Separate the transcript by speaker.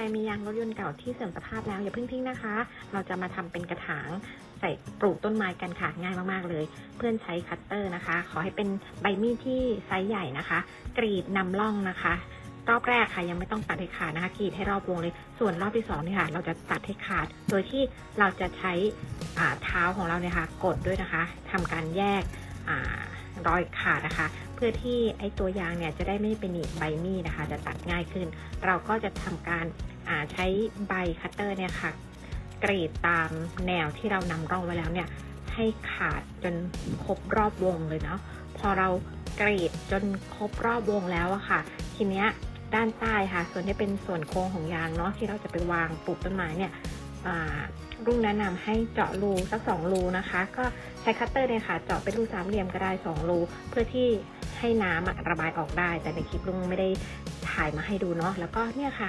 Speaker 1: รมียางรถยนต์เก่าที่เสื่อมสภาพแล้วอย่าเพิ่งทิ้งนะคะ เราจะมาทำเป็นกระถางใส่ปลูกต้นไม้กันค่ะง่ายมากๆเลย เพื่อนใช้คัตเตอร์นะคะ ขอให้เป็นใบมีดที่ไซส์ใหญ่นะคะ กรีดนำร่องนะคะ รอบแรกค่ะยังไม่ต้องตัดให้ขาดนะคะกรีดให้รอบวงเลย ส่วนรอบที่สองนี่ค่ะ เราจะตัดให้ขาด โดยที่เราจะใช้เท้าของเราเนี่ยค่ะ กดด้วยนะคะทำการแยกรอยขาดนะคะ เพื่อที่ไอ้ตัวยางเนี่ยจะได้ไม่เป็นหนีบใบมีดนะคะ จะตัดง่ายขึ้น เราก็จะทำการใช้ใบคัตเตอร์เนี่ยค่ะกรีดตามแนวที่เรานำร่องไว้แล้วเนี่ยให้ขาดจนครบรอบวงเลยเนาะพอเรากรีดจนครบรอบวงแล้วอะค่ะ ทีเนี้ยด้านใต้ค่ะ ส่วนที่เป็นส่วนโค้งของยางเนาะที่เราจะไปวางปลูกต้นไม้เนี่ยรุ่งแนะนำให้เจาะรูสักสองรูนะคะ ก็ใช้คัตเตอร์เนี่ยค่ะ เจาะเป็นรูสามเหลี่ยมก็ได้สองรูเพื่อที่ ให้น้ำระบายออกได้ แต่ในคลิปลุงไม่ได้ถ่ายมาให้ดูเนาะแล้วก็เนี่ยค่ะ